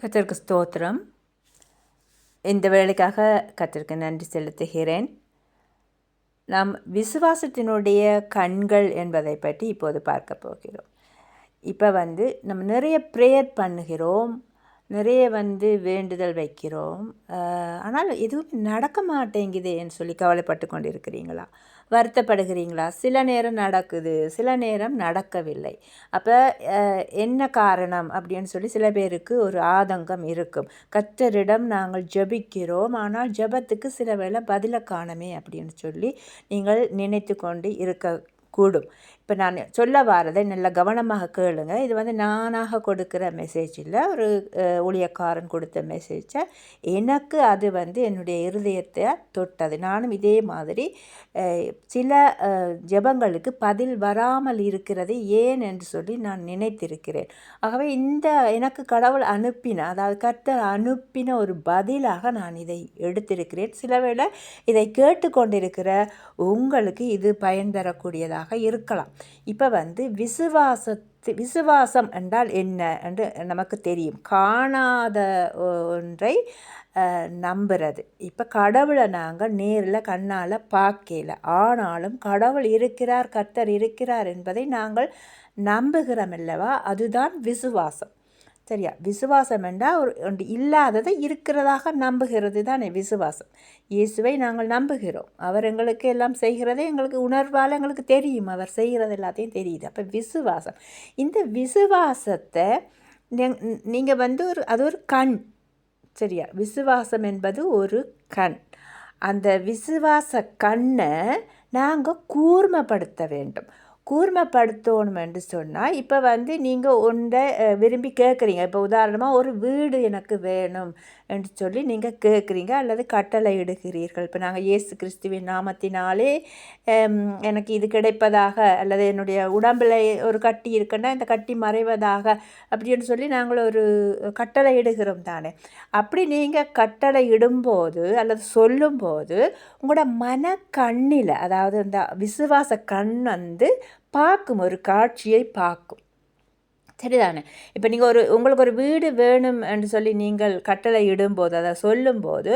கத்திற்கு ஸ்தோத்திரம். இந்த வேலைக்காக கத்திற்கு நன்றி செலுத்துகிறேன். நாம் விசுவாசத்தினுடைய கண்கள் என்பதை பற்றி இப்போது பார்க்க போகிறோம். இப்போ வந்து நம்ம நிறைய ப்ரேயர் பண்ணுகிறோம். நிறைய வந்து வேண்டுதல் வைக்கிறோம். ஆனால் எதுவும் நடக்க மாட்டேங்குதேன்னு சொல்லி கவலைப்பட்டு கொண்டு இருக்கிறீங்களா வருத்தப்படுகிறீங்களா? சில நேரம் நடக்குது சில நேரம் நடக்கவில்லை. அப்போ என்ன காரணம் அப்படின்னு சொல்லி சில பேருக்கு ஒரு ஆதங்கம் இருக்கும். கத்தரிடம் நாங்கள் ஜெபிக்கிறோம் ஆனால் ஜெபத்துக்கு சில வேளை பதிலை காணமே அப்படின்னு சொல்லி நீங்கள் நினைத்து கொண்டு இருக்கக்கூடும். இப்போ நான் சொல்ல வாரதை நல்ல கவனமாக கேளுங்க. இது வந்து நானாக கொடுக்குற மெசேஜ் இல்லை. ஒரு ஊழியக்காரன் கொடுத்த மெசேஜை எனக்கு அது வந்து என்னுடைய இருதயத்தை தொட்டது. நானும் இதே மாதிரி சில ஜபங்களுக்கு ஜெபங்களுக்கு பதில் வராமல் இருக்கிறது ஏன் என்று சொல்லி நான் நினைத்திருக்கிறேன். ஆகவே இந்த எனக்கு கடவுள் அனுப்பின அதாவது கர்த்தர் அனுப்பின ஒரு பதிலாக நான் இதை எடுத்திருக்கிறேன். சில வேளை இதை கேட்டுக்கொண்டிருக்கிற உங்களுக்கு இது பயன் தரக்கூடியதாக இருக்கலாம். இப்போ வந்து விசுவாசத்து விசுவாசம் என்றால் என்ன? என்று நமக்கு தெரியும். காணாத ஒன்றை நம்புறது. இப்போ கடவுளை நாங்கள் நேரில் கண்ணால் பார்க்கல ஆனாலும் கடவுள் இருக்கிறார் கர்த்தர் இருக்கிறார் என்பதை நாங்கள் நம்புகிறோம் அல்லவா? அதுதான் விசுவாசம். சரியா? விசுவாசம் என்றால் ஒரு ஒன்று இல்லாததை இருக்கிறதாக நம்புகிறது தானே விசுவாசம். இயேசுவை நாங்கள் நம்புகிறோம். அவர் எங்களுக்கு எல்லாம் செய்கிறதே எங்களுக்கு உணர்வால் எங்களுக்கு தெரியும். அவர் செய்கிறது எல்லாத்தையும் தெரியுது. அப்போ விசுவாசம். இந்த விசுவாசத்தை நீங்கள் வந்து ஒரு அது ஒரு கண். சரியா? விசுவாசம் என்பது ஒரு கண். அந்த விசுவாச கண்ணை நாங்கள் கூர்மைப்படுத்த வேண்டும். கூர்மைப்படுத்தணும் என்று சொன்னால் இப்போ வந்து நீங்கள் ஒன்றை விரும்பி கேட்குறீங்க இப்போ உதாரணமாக ஒரு வீடு எனக்கு வேணும் என்று சொல்லி நீங்கள் கேட்குறீங்க அல்லது கட்டளை இடுகிறீர்கள். இப்போ நாங்கள் இயேசு கிறிஸ்துவின் நாமத்தினாலே எனக்கு இது கிடைப்பதாக அல்லது என்னுடைய உடம்பில் ஒரு கட்டி இருக்குன்னா இந்த கட்டி மறைவதாக அப்படின்னு சொல்லி நாங்கள் ஒரு கட்டளை இடுகிறோம் தானே. அப்படி நீங்கள் கட்டளை இடும்போது அல்லது சொல்லும்போது உங்களோட மன கண்ணில் அதாவது அந்த விசுவாச கண் வந்து பார்க்கும் ஒரு காட்சியை பார்க்கும். சரிதானே? இப்போ நீங்கள் ஒரு உங்களுக்கு ஒரு வீடு வேணும் என்று சொல்லி நீங்கள் கட்டளை இடும்போது அதை சொல்லும்போது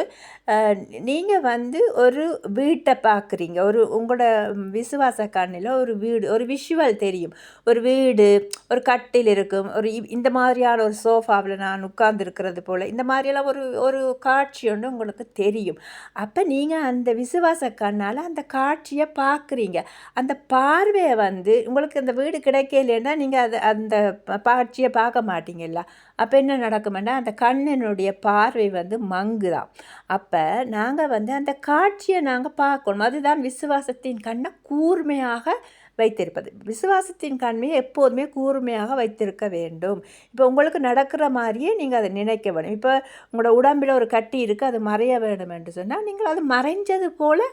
நீங்கள் வந்து ஒரு வீட்டை பார்க்குறீங்க. ஒரு உங்களோட விசுவாச கண்ணில் ஒரு வீடு ஒரு விஷுவல் தெரியும். ஒரு வீடு ஒரு கட்டில் இருக்கும். ஒரு இ- இந்த மாதிரியான ஒரு சோஃபாவில் நான் உட்கார்ந்துருக்கிறது போல் இந்த மாதிரியெல்லாம் ஒரு ஒரு காட்சி ஒன்று உங்களுக்கு தெரியும். அப்போ நீங்கள் அந்த விசுவாச கண்ணால் அந்த காட்சியை பார்க்குறீங்க. அந்த பார்வையை வந்து உங்களுக்கு அந்த வீடு கிடைக்கலன்னா நீங்கள் அது அந்த காட்சியை பார்க்க மாட்டீங்கல்ல அப்போ என்ன நடக்குமென்னா அந்த கண்ணினுடைய பார்வை வந்து மங்குதான் அப்போ நாங்கள் வந்து அந்த காட்சியை நாங்கள் பார்க்கணும் அதுதான் விசுவாசத்தின் கண்ணை கூர்மையாக வைத்திருப்பது விசுவாசத்தின் கண்மையை எப்போதுமே கூர்மையாக வைத்திருக்க வேண்டும் இப்போ உங்களுக்கு நடக்கிற மாதிரியே நீங்கள் அதை நினைக்க வேணும் இப்போ உங்களோட உடம்பில் ஒரு கட்டி இருக்குது அது மறைய வேண்டும் என்று சொன்னால் நீங்கள் அது மறைஞ்சது போல்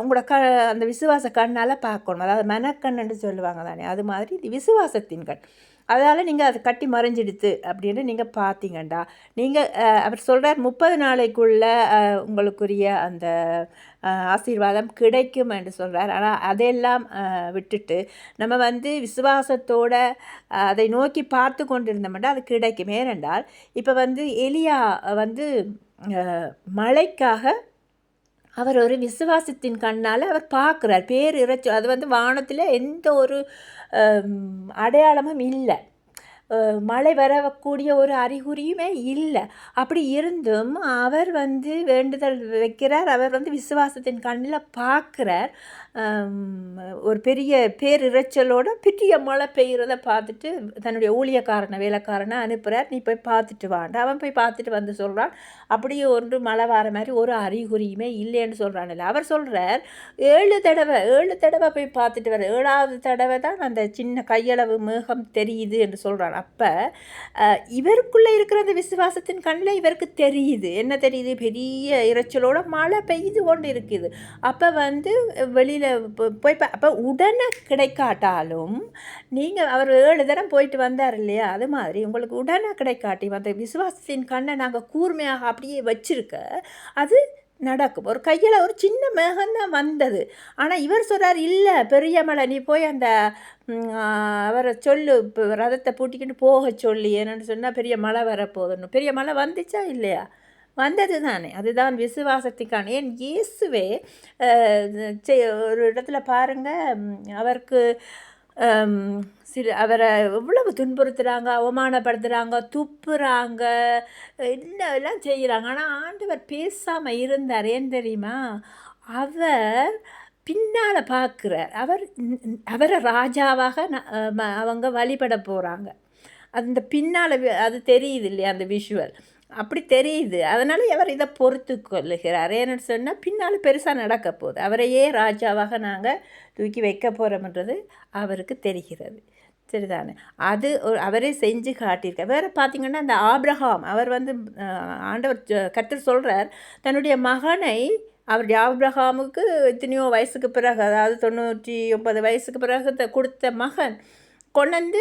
உங்களோட க அந்த விசுவாச கண்ணால் பார்க்கணும் அதாவது மனக்கண் என்று சொல்லுவாங்க தானே அது மாதிரி இது விசுவாசத்தின் கண் அதனால் நீங்கள் அது கட்டி மறைஞ்சிடுத்து அப்படின்னு நீங்கள் பார்த்தீங்கண்டா நீங்கள் அவர் சொல்கிறார் முப்பது நாளைக்குள்ள உங்களுக்குரிய அந்த ஆசீர்வாதம் கிடைக்கும் என்று சொல்கிறார் ஆனால் அதையெல்லாம் விட்டுட்டு நம்ம வந்து விசுவாசத்தோடு அதை நோக்கி பார்த்து கொண்டிருந்தோம்னா அது கிடைக்கும். ஏனென்றால் இப்போ வந்து எலியா வந்து மழைக்காக அவர் ஒரு விசுவாசத்தின் கண்ணால் அவர் பார்க்குறார். பேர் இறைச்சி அது வந்து வானத்தில் எந்த ஒரு அடையாளமும் இல்லை. மழை வரக்கூடிய ஒரு அறிகுறியுமே இல்லை. அப்படி இருந்தும் அவர் வந்து வேண்டுதல் வைக்கிறார். அவர் வந்து விசுவாசத்தின் கண்ணில் பார்க்குறார் ஒரு பெரிய பேரிரைச்சலோட பெரிய மழை பெய்கிறத பார்த்துட்டு தன்னுடைய ஊழியக்காரனை வேலைக்காரனை அனுப்புகிறார் நீ போய் பார்த்துட்டு வாண்ட அவன் போய் பார்த்துட்டு வந்து சொல்கிறான் அப்படியே ஒன்று மழை வர மாதிரி ஒரு அறிகுறியுமே இல்லைன்னு சொல்கிறான்ல அவர் சொல்கிறார் ஏழு தடவை ஏழு தடவை போய் பார்த்துட்டு வர. ஏழாவது தடவை தான் அந்த சின்ன கையளவு மேகம் தெரியுது என்று சொல்கிறான் அப்போ இவருக்குள்ளே இருக்கிற அந்த விசுவாசத்தின் கண்ணில் இவருக்கு தெரியுது. என்ன தெரியுது? பெரிய இரைச்சலோட மழை பெய்து கொண்டு இருக்குது அப்போ வந்து வெளியில் போய் அப்போ உடனே கிடைக்காட்டாலும் நீங்கள் அவர் ஏழு தரம் போயிட்டு வந்தார் இல்லையா? அது மாதிரி உங்களுக்கு உடனே கிடைக்காட்டி அந்த விசுவாசத்தின் கண்ணை நாங்கள் கூர்மையாக அப்படியே வச்சுருக்க அது நடக்கும். ஒரு கையில் ஒரு சின்ன மேகம்தான் வந்தது. ஆனால் இவர் சொல்கிறார் இல்லை பெரிய மலை நீ போய் அந்த அவரை சொல்லு இப்போ ரதத்தை பூட்டிக்கிட்டு போக சொல்லி. என்னென்னு சொன்னால் பெரிய மழை வரப்போகுதுன்னு. பெரிய மழை வந்துச்சா இல்லையா? வந்தது தானே. அதுதான் விசுவாசத்துக்கான ஏன் இயேசுவே செ- ஒரு இடத்துல பாருங்கள் அவருக்கு சில அவரை எவ்வளவு துன்புறுத்துகிறாங்க அவமானப்படுத்துகிறாங்க துப்புறாங்க என்ன எல்லாம் செய்கிறாங்க ஆனால் ஆண்டவர் பேசாமல் இருந்தார். ஏன் தெரியுமா? அவர் பின்னால் பார்க்குறார். அவர் அவரை ராஜாவாக ம- அவங்க வழிபட போகிறாங்க அந்த பின்னால் அது தெரியுது இல்லையா அந்த விஷுவல் அப்படி தெரியுது. அதனால் அவர் இதை பொறுத்து கொள்ளுகிறார். ஏன்னு சொன்னால் பின்னால் பெருசாக நடக்க போகுது. அவரையே ராஜாவாக நாங்கள் தூக்கி வைக்க போகிறோம்ன்றது அவருக்கு தெரிகிறது. சரிதானே? அது ஒரு- அவரே செஞ்சு காட்டியிருக்கார் வேறு பார்த்திங்கன்னா அந்த ஆப்ரஹாம் அவர் வந்து ஆண்டவர் ஜ- சொல்கிறார் தன்னுடைய மகனை அவர் ஆப்ரஹாமுக்கு எத்தனையோ வயசுக்கு பிறகு அதாவது தொண்ணூற்றி ஒன்பது வயசுக்கு பிறகு த- கொடுத்த மகன் கொண்டு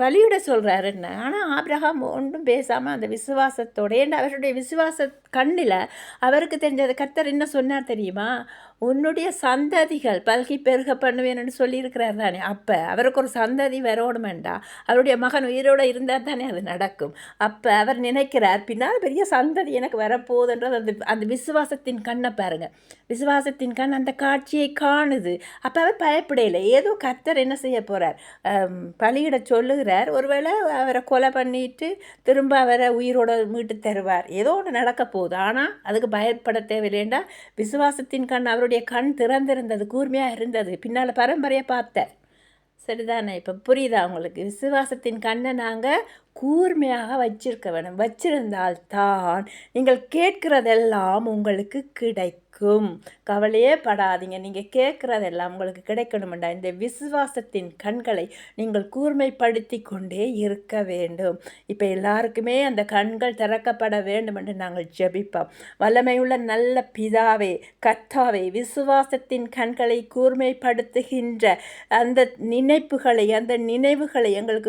பலியிட சொல்கிறாரு என்ன? ஆனால் ஆப்ரஹாம் ஒன்றும் பேசாமல் அந்த விசுவாசத்தோட ஏன்னா அவருடைய விசுவாச கண்ணில் அவருக்கு தெரிஞ்சது கர்த்தர் என்ன சொன்னார் தெரியுமா? உன்னுடைய சந்ததிகள் பல்கி பெருக பண்ணுவேன்னு சொல்லியிருக்கிறார் தானே. அப்போ அவருக்கு ஒரு சந்ததி வரணுமெண்டா அவருடைய மகன் உயிரோடு இருந்தால் தானே அது நடக்கும். அப்போ அவர் நினைக்கிறார் பின்னால் பெரிய சந்ததி எனக்கு வரப்போகுதுன்றது அந்த அந்த விசுவாசத்தின் கண்ணை பாருங்கள் விசுவாசத்தின் கண் அந்த காட்சியை காணுது. அப்போ அவர் பயப்படையில. ஏதோ கர்த்தர் என்ன செய்ய போகிறார் பலியிட சொல்லுகிறார். ஒருவேளை அவரை கொலை பண்ணிட்டு திரும்ப அவரை உயிரோட மீட்டு தருவார். ஏதோ ஒன்று நடக்க போகுது. ஆனால் அதுக்கு பயப்பட தேவையில்லைண்டா விசுவாசத்தின் கண் அவருடைய கண் திறந்திருந்தது கூர்மையாக இருந்தது. பின்னால் பரம்பரையை பார்த்தார் சரிதானே? இப்போ புரியுதா உங்களுக்கு? விசுவாசத்தின் கண்ணை நாங்கள் கூர்மையாக வச்சிருக்க வேணும் வச்சிருந்தால் தான் நீங்கள் கேட்கிறதெல்லாம் உங்களுக்கு கிடைக்கும். கவலையே படாதீங்க. நீங்கள் கேட்குறதெல்லாம் உங்களுக்கு கிடைக்கணுமெண்டா? இந்த விசுவாசத்தின் கண்களை நீங்கள் கூர்மைப்படுத்தி கொண்டே இருக்க வேண்டும். இப்போ எல்லாருக்குமே அந்த கண்கள் திறக்கப்பட வேண்டும் என்று நாங்கள் ஜெபிப்போம். வல்லமையுள்ள நல்ல பிதாவே கத்தாவே விசுவாசத்தின் கண்களை கூர்மைப்படுத்துகின்ற அந்த நினைப்புகளை அந்த நினைவுகளை எங்களுக்கு